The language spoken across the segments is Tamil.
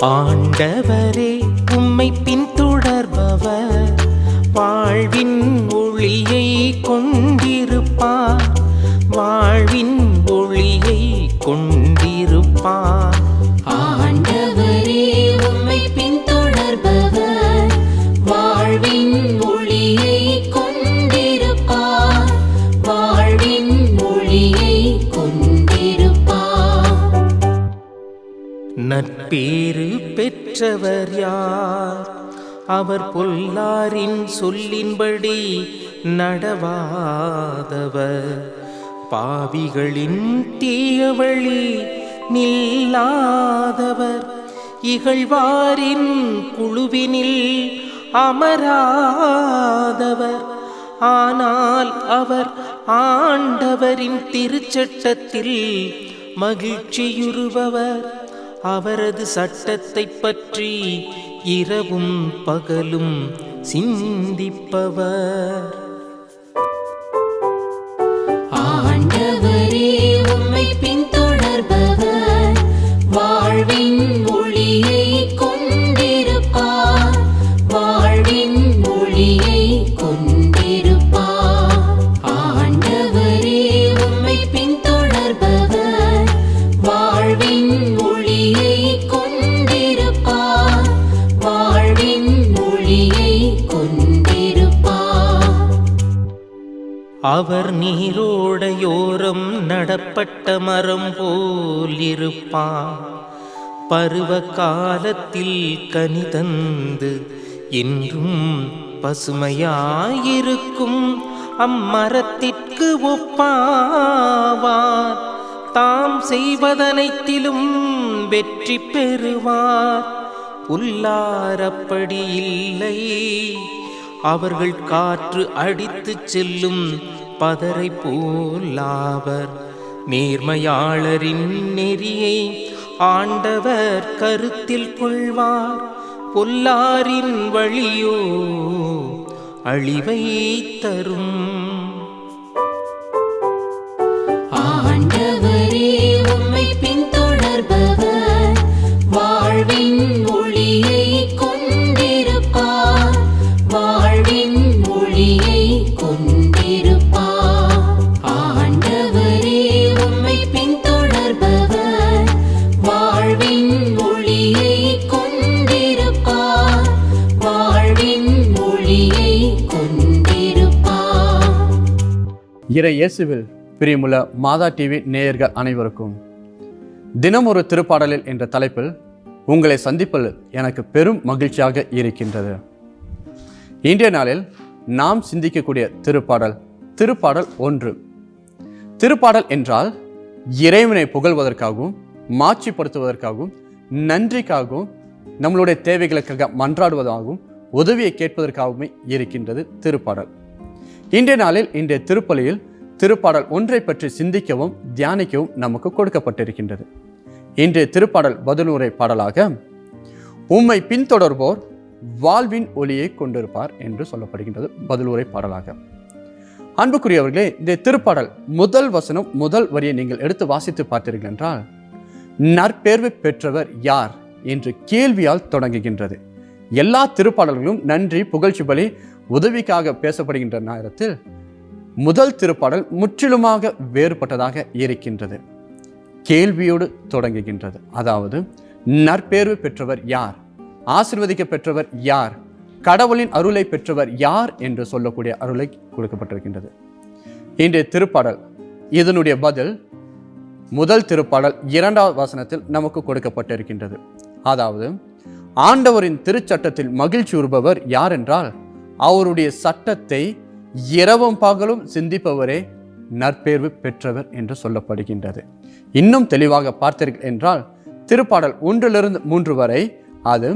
ஆண்டவரே உம்மை பின்தொடர்பவர். வாழ்வின் ஒளியை கொண்டிருப்பார். வாழ்வின் ஒளியை கொண்டிருப்பார். பேரு பெற்றவர் யார்? அவர் பொல்லாரின் சொல்லின்படி நடவாதவர். பாவிகளின் தீயவழி நில்லாதவர். இகழ்வாரின் குழுவினில் அமராதவர். ஆனால் அவர் ஆண்டவரின் திருச்சட்டத்தில் மகிழ்ச்சியுறுபவர். அவரது சட்டத்தைப் பற்றி இரவும் பகலும் சிந்திப்பவர். அவர் நீரோடையோரம் நடப்பட்ட மரம் போல் இருப்பார் பருவ காலத்தில் கனிதந்து என்றும் பசுமையாயிருக்கும். அம்மரத்திற்கு ஒப்பாவார். தாம் செய்வதனைத்திலும் வெற்றி பெறுவார். புல்லாரப்படி இல்லை. அவர்கள் காற்று அடித்துச் செல்லும் பதரை போலாவர் நேர்மையாளரின் நெறியை ஆண்டவர் கருத்தில் கொள்வார். பொல்லாரின் வழியோ அழிவை தரும். இறை இயேசுவில் பிரியமுள்ள மாதா டிவி நேயர்கள் அனைவருக்கும் தினம் ஒரு திருப்பாடலில் என்ற தலைப்பில் உங்களை சந்திப்பது எனக்கு பெரும் மகிழ்ச்சியாக இருக்கின்றது. இன்றைய நாளில் நாம் சிந்திக்கக்கூடிய திருப்பாடல் திருப்பாடல் ஒன்று. திருப்பாடல் என்றால் இறைவனை புகழ்வதற்காகவும் மாட்சிப்படுத்துவதற்காகவும் நன்றிக்காகவும் நம்மளுடைய தேவைகளுக்காக மன்றாடுவதாகவும் உதவியை கேட்பதற்காகவுமே இருக்கின்றது திருப்பாடல். இன்றைய நாளில் இன்றைய திருப்பலியில் திருப்பாடல் ஒன்றை பற்றி சிந்திக்கவும் தியானிக்கவும் நமக்கு கொடுக்கப்பட்டிருக்கின்றது. இன்றைய திருப்பாடல் பதிலுரை பாடலாக உம்மை பின்தொடர்போர் வாழ்வின் ஒளியை கொண்டிருப்பார் என்று சொல்லப்படுகின்றது பதிலுரை பாடலாக. அன்புக்குரியவர்களே இந்த திருப்பாடல் முதல் வசனம் முதல் வரியை நீங்கள் எடுத்து வாசித்து பார்த்தீர்கள் என்றால் நற்பேர்வு பெற்றவர் யார்? என்று கேள்வியால் தொடங்குகின்றது. எல்லா திருப்பாடல்களும் நன்றி புகழ்ச்சி பலி உதவிக்காக பேசப்படுகின்ற நேரத்தில் முதல் திருப்பாடல் முற்றிலுமாக வேறுபட்டதாக இருக்கின்றது. கேள்வியோடு தொடங்குகின்றது. அதாவது நற்பேர்வு பெற்றவர் யார்? ஆசிர்வதிக்க பெற்றவர் யார்? கடவுளின் அருளை பெற்றவர் யார் என்று சொல்லக்கூடிய அருளை கொடுக்கப்பட்டிருக்கின்றது. இன்றைய திருப்பாடல் இதனுடைய பதில் முதல் திருப்பாடல் இரண்டாவது வசனத்தில் நமக்கு கொடுக்கப்பட்டிருக்கின்றது. அதாவது ஆண்டவரின் திருச்சட்டத்தில் மகிழ்ச்சி உறுபவர் யார் என்றால் அவருடைய சட்டத்தை இரவும் பகலும் சிந்திப்பவரே நற்பேர்வு பெற்றவர் என்று சொல்லப்படுகின்றது. இன்னும் தெளிவாக பார்த்தீர்கள் என்றால் திருப்பாடல் ஒன்றிலிருந்து மூன்று வரை அது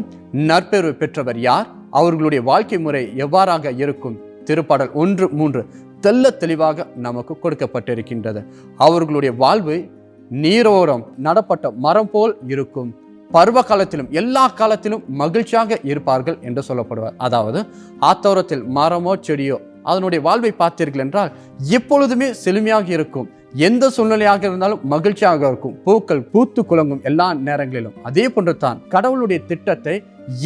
நற்பேர்வு பெற்றவர் யார் அவர்களுடைய வாழ்க்கை முறை எவ்வாறாக இருக்கும் திருப்பாடல் ஒன்று மூன்று தெல்ல தெளிவாக நமக்கு கொடுக்கப்பட்டிருக்கின்றது. அவர்களுடைய வாழ்வு நீரோரம் நடப்பட்ட மரம் போல் இருக்கும் பருவ காலத்திலும் எல்லா காலத்திலும் மகிழ்ச்சியாக இருப்பார்கள் என்று சொல்லப்படுவார். அதாவது ஆத்தோரத்தில் மரமோ செடியோ அதனுடைய வாழ்வை பார்த்தீர்கள் என்றால் எப்பொழுதுமே செழுமையாக இருக்கும். எந்த சூழ்நிலையாக இருந்தாலும் மகிழ்ச்சியாக இருக்கும். பூக்கள் பூத்து குலங்கும் எல்லா நேரங்களிலும். அதே போன்று தான் கடவுளுடைய திட்டத்தை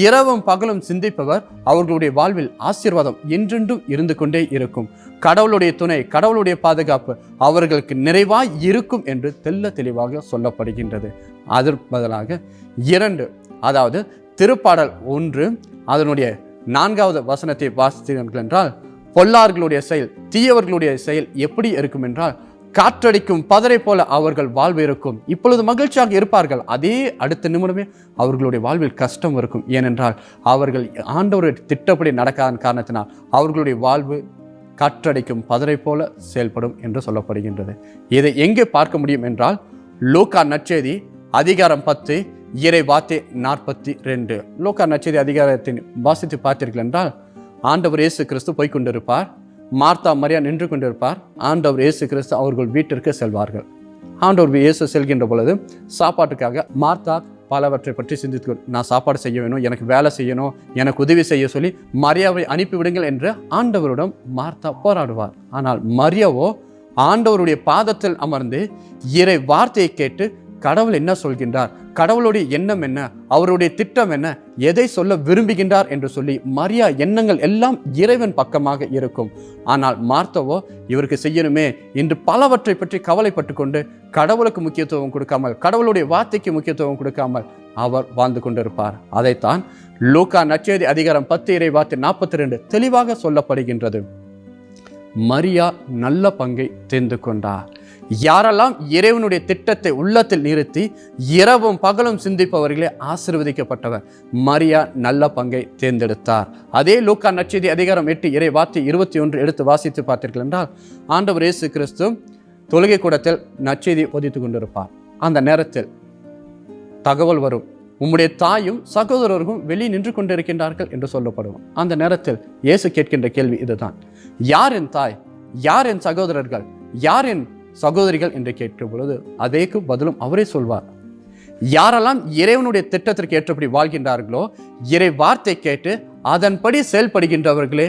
இரவும் பகலும் சிந்திப்பவர் அவர்களுடைய வாழ்வில் ஆசீர்வாதம் என்றென்றும் இருந்து கொண்டே இருக்கும். கடவுளுடைய துணை கடவுளுடைய பாதுகாப்பு அவர்களுக்கு நிறைவாய் இருக்கும் என்று தெல்ல தெளிவாக சொல்லப்படுகின்றது. அதற்கு பதிலாக இரண்டு அதாவது திருப்பாடல் ஒன்று அதனுடைய நான்காவது வசனத்தை வாசித்தீர்கள் என்றால் பொல்லார்களுடைய செயல் தீயவர்களுடைய செயல் எப்படி இருக்கும் என்றால் காற்றடிக்கும் பதரை போல அவர்கள் வாழ்வு இருக்கும். இப்பொழுது மகிழ்ச்சியாக இருப்பார்கள். அதே அடுத்த நிமிடமே அவர்களுடைய வாழ்வில் கஷ்டம் இருக்கும். ஏனென்றால் அவர்கள் ஆண்டவருடைய திட்டப்படி நடக்காத காரணத்தினால் அவர்களுடைய வாழ்வு காற்றடிக்கும் பதரை போல செயல்படும் என்று சொல்லப்படுகின்றது. இதை எங்கே பார்க்க முடியும் என்றால் லோகா நற்செய்தி அதிகாரம் பத்து இறை வார்த்தை நாற்பத்தி ரெண்டு லோக்கா நற்செய்தி அதிகாரத்தின் வாசித்து பார்த்தீர்கள் என்றால் ஆண்டவர் இயேசு கிறிஸ்து போய்க் கொண்டிருப்பார். மார்த்தா மரியா நின்று கொண்டிருப்பார். ஆண்டவர் இயேசு கிறிஸ்து அவர்கள் வீட்டிற்கு செல்வார்கள். ஆண்டவர் இயேசு செல்கின்ற பொழுது சாப்பாட்டுக்காக மார்த்தா பலவற்றை பற்றி சிந்தித்து நான் சாப்பாடு செய்ய வேணும் எனக்கு வேலை செய்யணும் எனக்கு உதவி செய்ய சொல்லி மரியாவை அனுப்பிவிடுங்கள் என்று ஆண்டவரிடம் மார்த்தா போராடுவார். ஆனால் மரியாவோ ஆண்டவருடைய பாதத்தில் அமர்ந்து இறை வார்த்தையை கேட்டு கடவுள் என்ன சொல்கின்றார்? கடவுளுடைய எண்ணம் என்ன? அவருடைய திட்டம் என்ன? எதை சொல்ல விரும்புகின்றார் என்று சொல்லி மரியா எண்ணங்கள் எல்லாம் இறைவன் பக்கமாக இருக்கும். ஆனால் மார்த்தவோ இவருக்கு செய்யணுமே என்று பலவற்றை பற்றி கவலைப்பட்டு கொண்டு கடவுளுக்கு முக்கியத்துவம் கொடுக்காமல் கடவுளுடைய வார்த்தைக்கு முக்கியத்துவம் கொடுக்காமல் அவர் வாழ்ந்து கொண்டிருப்பார். அதைத்தான் லூகா நச்சேதி அதிகாரம் பத்து இறை வார்த்தை நாற்பத்தி ரெண்டு தெளிவாக சொல்லப்படுகின்றது. மரியா நல்ல பங்கை தெரிந்து கொண்டார். யாரெல்லாம் இறைவனுடைய திட்டத்தை உள்ளத்தில் நிறுத்தி இரவும் பகலும் சிந்திப்பவர்களே ஆசிர்வதிக்கப்பட்டவர். மரியா நல்ல பங்கை தேர்ந்தெடுத்தார். அதே லூக்கா நச்செய்தி அதிகாரம் எட்டு இறை வார்த்தை இருபத்தி ஒன்று எடுத்து வாசித்து பார்த்தீர்கள் என்றால் ஆண்டவர் இயேசு கிறிஸ்து தொழுகை கூடத்தில் நச்செய்தி போதித்துக் கொண்டிருப்பார். அந்த நேரத்தில் தகவல் வரும். உம்முடைய தாயும் சகோதரர்களும் வெளியே நின்று கொண்டிருக்கின்றார்கள் என்று சொல்லப்படும் அந்த நேரத்தில் இயேசு கேட்கின்ற கேள்வி இதுதான். யார் என் தாய்? யார் என் சகோதரர்கள்? யார் என் சகோதரிகள் என்று கேட்கும் பொழுது அதேக்கு பதிலும் அவரே சொல்வார். யாரெல்லாம் இறைவனுடைய திட்டத்திற்கு ஏற்றபடி வாழ்கின்றார்களோ இறை வார்த்தை கேட்டு அதன்படி செயல்படுகின்றவர்களே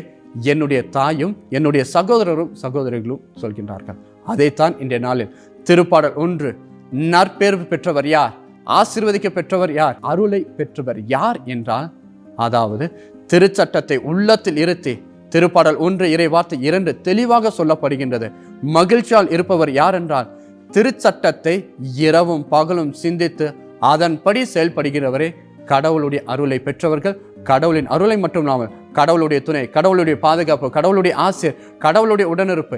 என்னுடைய தாயும் என்னுடைய சகோதரரும் சகோதரிகளும் சொல்கின்றார்கள். அதைத்தான் இன்றைய நாளில் திருப்பாடல் ஒன்று நற்பேர்வு பெற்றவர் யார்? ஆசீர்வதிக்க பெற்றவர் யார்? அருளை பெற்றவர் யார் என்றால் அதாவது திருச்சட்டத்தை உள்ளத்தில் இருத்தி திருப்பாடல் ஒன்று இறை வார்த்தை இரண்டு தெளிவாக சொல்லப்படுகின்றது. மகிழ்ச்சியால் இருப்பவர் யார் என்றால் திருச்சட்டத்தை இரவும் பகலும் சிந்தித்து அதன்படி செயல்படுகிறவரே கடவுளுடைய அருளை பெற்றவர்கள். கடவுளின் அருளை மட்டும் இல்லாமல் கடவுளுடைய துணை கடவுளுடைய பாதுகாப்பு கடவுளுடைய ஆசிர் கடவுளுடைய உடனிருப்பு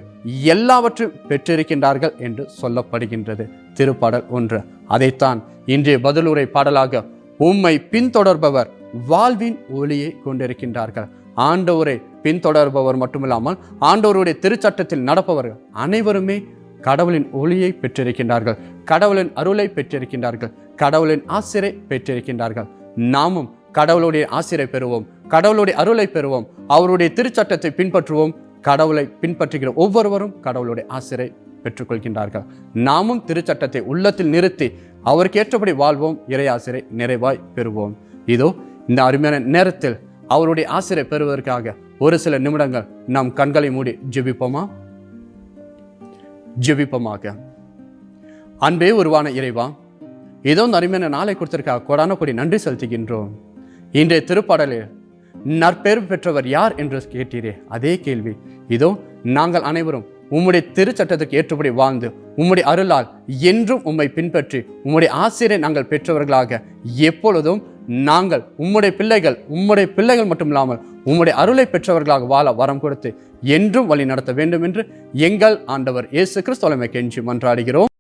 எல்லாவற்றையும் பெற்றிருக்கின்றார்கள் என்று சொல்லப்படுகின்றது. திருப்பாடல் ஒன்று. அதைத்தான் இன்றைய பதிலுரை பாடலாக உம்மை பின்தொடர்பவர் வாழ்வின் ஒளியை கொண்டிருக்கின்றார்கள். ஆண்டவரை பின்தொடர்பவர் மட்டுமில்லாமல் ஆண்டோருடைய திருச்சட்டத்தில் நடப்பவர்கள் அனைவருமே கடவுளின் ஒளியை பெற்றிருக்கின்றார்கள். கடவுளின் அருளை பெற்றிருக்கின்றார்கள். கடவுளின் ஆசிரை பெற்றிருக்கின்றார்கள். நாமும் கடவுளுடைய ஆசிரை பெறுவோம். கடவுளுடைய அருளை பெறுவோம். அவருடைய திருச்சட்டத்தை பின்பற்றுவோம். கடவுளை பின்பற்றுகிற ஒவ்வொருவரும் கடவுளுடைய ஆசிரை பெற்றுக்கொள்கின்றார்கள். நாமும் திருச்சட்டத்தை உள்ளத்தில் நிறுத்தி அவருக்கு ஏற்றபடி வாழ்வோம். இறை ஆசிரை நிறைவாய் பெறுவோம். இதோ இந்த அருமையான நேரத்தில் அவருடைய ஆசிரை பெறுவதற்காக ஒரு சில நிமிடங்கள் நாம் கண்களை மூடி ஜெபிப்போமா? ஜெபிப்போமாக. அன்பே உருவான இறைவா ஏதோ இந்த அருமையான நாளை கொடுத்திருக்கா கொடான கொடி நன்றி செலுத்துகின்றோம். இன்றைய திருப்பாடலில் நற்பெயர் பெற்றவர் யார் என்று கேட்டீரே அதே கேள்வி. இதோ நாங்கள் அனைவரும் உம்முடைய திருச்சட்டத்துக்கு ஏற்றபடி வாழ்ந்து உம்முடைய அருளால் என்றும் உம்மை பின்பற்றி உம்முடைய ஆசிரியரை நாங்கள் பெற்றவர்களாக எப்பொழுதும் நாங்கள் உம்முடைய பிள்ளைகள் உம்முடைய பிள்ளைகள் மட்டும் இல்லாமல் உம்முடைய அருளை பெற்றவர்களாக வாழ வரம் கொடுத்து என்றும் வழி நடத்த வேண்டும் என்று எங்கள் ஆண்டவர் இயேசு கிறிஸ்துவமை கெஞ்சி மன்றாடுகிறோம்.